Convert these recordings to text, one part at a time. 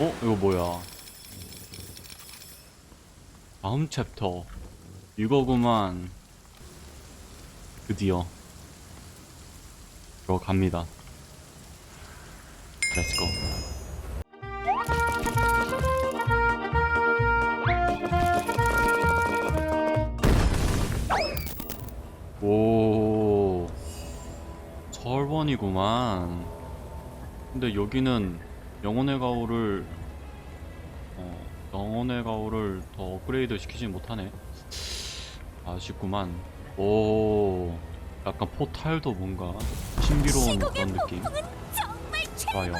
어? 이거 뭐야? 다음 챕터. 이거구만. 드디어. 들어갑니다. 렛츠고. 오. 철원이구만. 근데 여기는 영혼의 가오를 어, 영혼의 가오를 더 업그레이드 시키지 못하네. 아쉽구만. 오, 약간 포탈도 뭔가 신비로운 그런 느낌. 좋아요.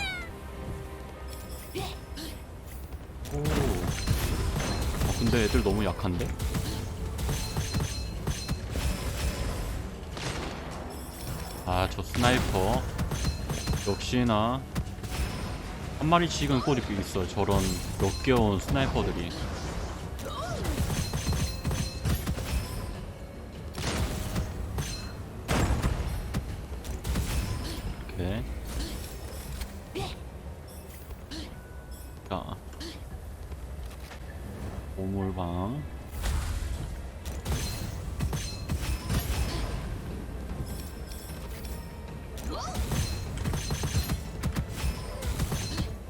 오. 아, 근데 애들 너무 약한데? 아, 저 스나이퍼. 역시나 한 마리씩은 꼭 이렇게 있어. 저런 역겨운 스나이퍼들이. 이렇게. 자. 보물방.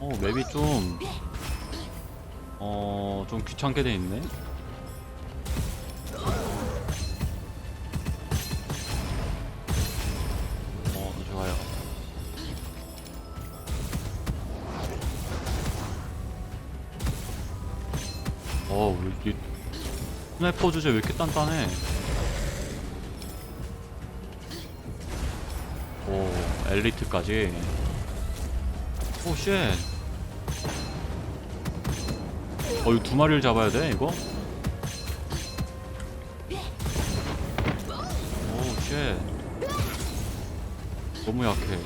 어, 맵이 좀, 어, 좀 귀찮게 돼 있네. 어, 좋아요. 어, 왜 이게, 스나이퍼 주제 왜 이렇게 단단해? 오, 엘리트까지. 오, 쉣. 어, 이거 두 마리를 잡아야 돼, 이거? 오, 쉣. 너무 약해.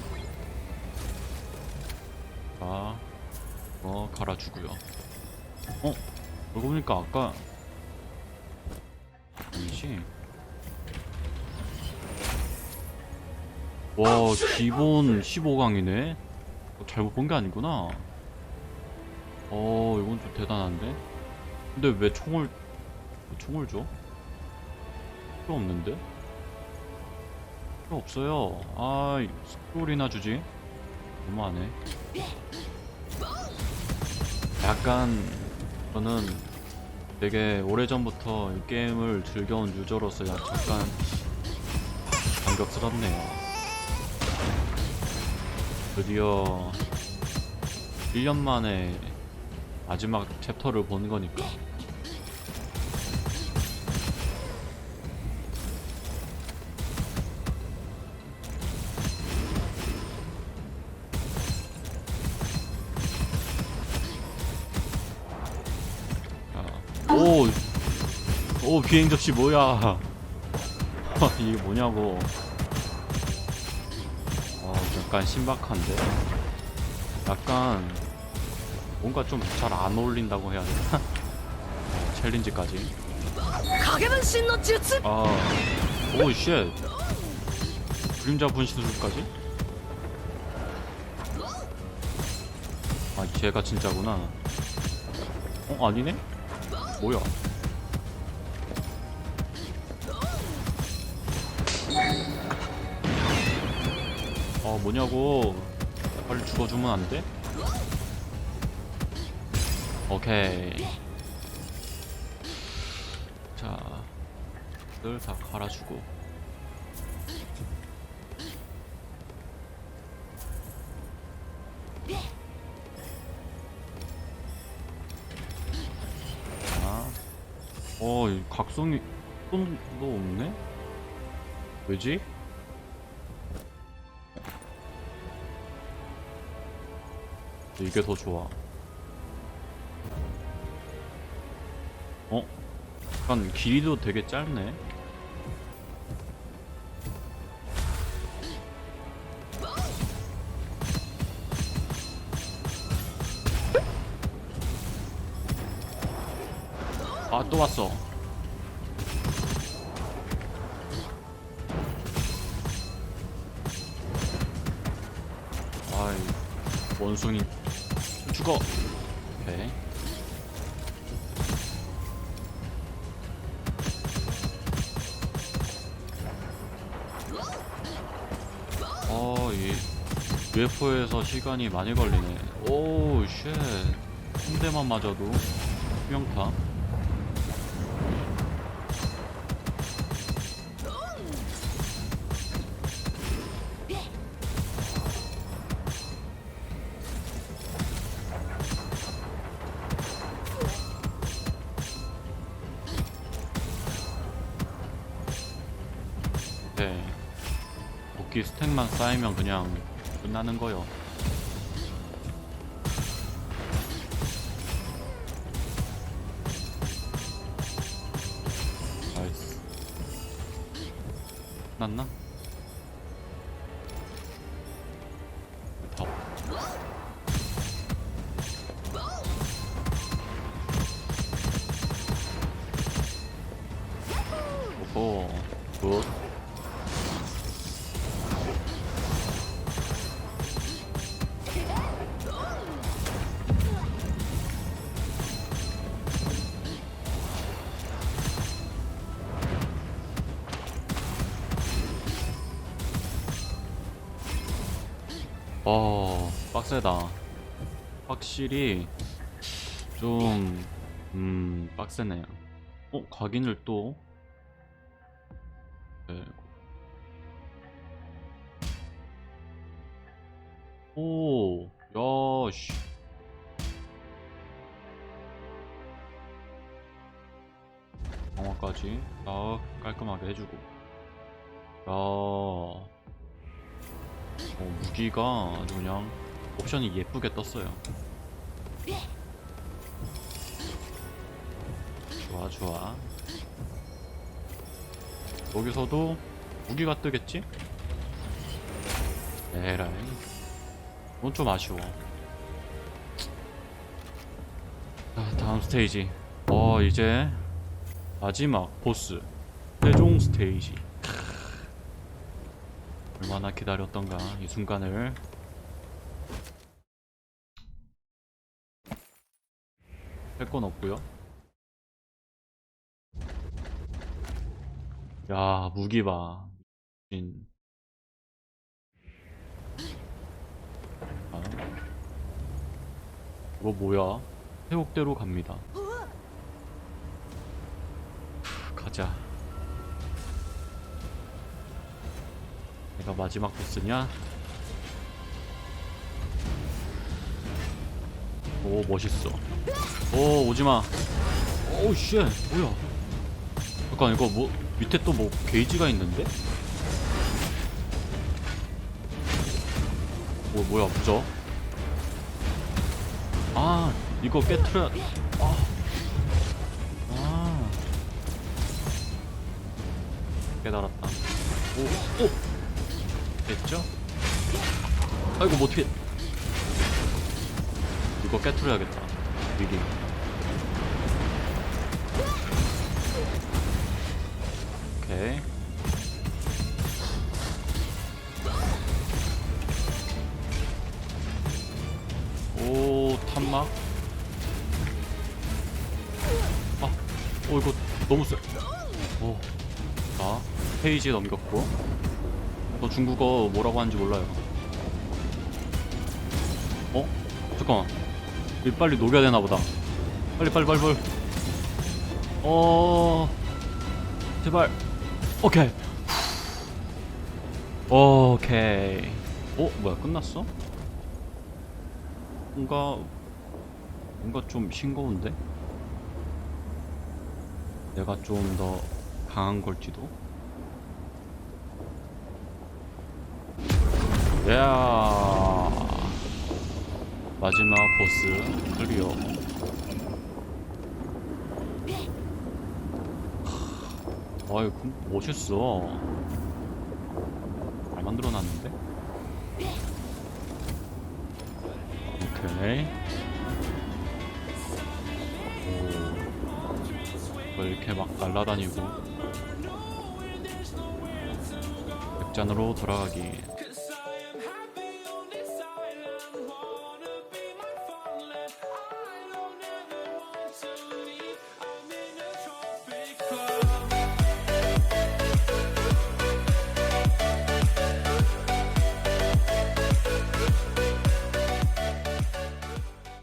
자, 어, 갈아주고요. 어? 그러고 보니까 아까 아니지? 와, 기본 15강이네? 잘못 본 게 아니구나. 어, 이건 좀 대단한데? 근데 왜 총을, 왜 총을 줘? 필요 없는데? 필요 없어요. 아, 스토리나 주지. 너무하네. 약간, 저는 되게 오래전부터 이 게임을 즐겨온 유저로서 약간 감격스럽네요. 드디어 1년 만에 마지막 챕터를 보는 거니까. 자, 오! 오, 비행 접시 뭐야? 이게 뭐냐고. 약간 신박한데 약간 뭔가 좀 잘 안 어울린다고 해야 되나? 챌린지까지 아 오쉣 그림자 분신술까지? 아 걔가 진짜구나 어 아니네? 뭐야 아, 뭐냐고. 빨리 죽어주면 안 돼? 오케이. 자, 늘 다 갈아주고. 자, 어, 이 각성이 또도 없네? 왜지? 이게 더 좋아. 어? 약간 길이도 되게 짧네. 아, 또 왔어. 아이, 원숭이. 죽어. 오케이. 어, 이 UFO에서 시간이 많이 걸리네. 오우, 쉣. 한 대만 맞아도 명타. 스택만 쌓이면 그냥 끝나는 거요. 나이스. 났나? 더. 오호, 굿. 어, 빡세다. 확실히 좀, 음, 빡세네요. 어, 각인을 또. 네. 오, 야, 씨. 강화까지 딱 깔끔하게 해주고. 야. 어, 무기가 그냥 옵션이 예쁘게 떴어요. 좋아, 좋아. 여기서도 무기가 뜨겠지? 에라이. 이건 좀 아쉬워. 자, 다음 스테이지. 어, 이제 마지막 보스. 최종 스테이지. 얼마나 기다렸던가 이 순간을. 할 건 없고요. 야 무기 봐. 진. 아. 이거 뭐야? 회복대로 갑니다. 후, 가자 내가 마지막 보스냐? 오 멋있어 오 오지마 오우 쉣 뭐야 잠깐 이거 뭐 밑에 또 뭐 게이지가 있는데? 뭐 뭐야 무적 아 이거 깨트려 아. 아 깨달았다 오 오! 됐죠? 아이고 뭐 어떻게 이거 깨트려야겠다. 미리. 오케이. 오 탐막. 아, 오 이거 너무 세. 오, 자 페이지 넘겼고 너 중국어 뭐라고 하는지 몰라요. 어? 잠깐만. 이 빨리 녹여야 되나 보다. 빨리 빨리 빨리 빨리. 어. 제발. 오케이. 오케이. 어 뭐야 끝났어? 뭔가 뭔가 좀 싱거운데? 내가 좀 더 강한 걸지도? 야. 마지막 보스 클리어. 아이 멋있어. 잘 만들어놨는데? 오케이. 오. 뭐 이렇게 막 날라다니고? 백잔으로 돌아가기